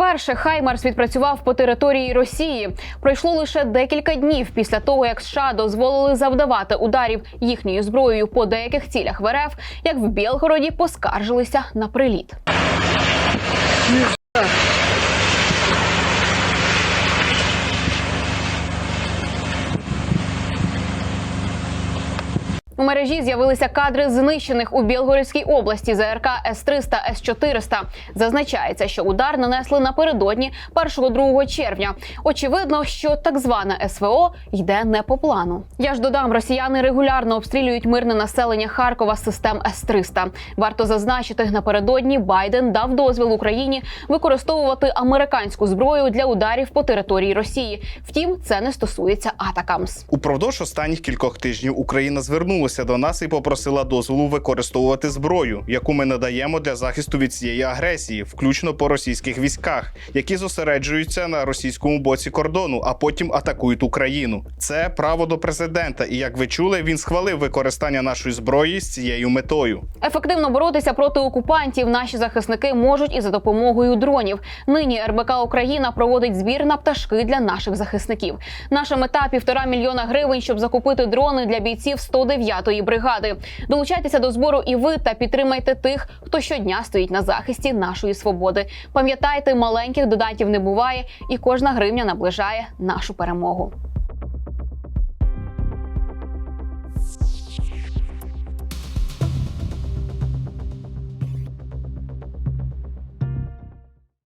Вперше Хаймарс відпрацював по території Росії. Пройшло лише декілька днів після того, як США дозволили завдавати ударів їхньою зброєю по деяких цілях в РФ, як в Білгороді поскаржилися на приліт. У мережі з'явилися кадри знищених у Білгородській області ЗРК С-300, С-400. Зазначається, що удар нанесли напередодні 1-2 червня. Очевидно, що так зване СВО йде не по плану. Я ж додам, росіяни регулярно обстрілюють мирне населення Харкова систем С-300. Варто зазначити, напередодні Байден дав дозвіл Україні використовувати американську зброю для ударів по території Росії. Втім, це не стосується Атакамс. Упродовж останніх кількох тижнів Україна звернулася до нас і попросила дозволу використовувати зброю, яку ми надаємо для захисту від цієї агресії, включно по російських військах, які зосереджуються на російському боці кордону, а потім атакують Україну. Це право до президента, і як ви чули, він схвалив використання нашої зброї з цією метою. Ефективно боротися проти окупантів наші захисники можуть і за допомогою дронів. Нині РБК Україна проводить збір на пташки для наших захисників. Наша мета півтора мільйона гривень, щоб закупити дрони для бійців 109-ї бригади. Долучайтеся до збору і ви та підтримайте тих, хто щодня стоїть на захисті нашої свободи. Пам'ятайте, маленьких додатів не буває, і кожна гривня наближає нашу перемогу.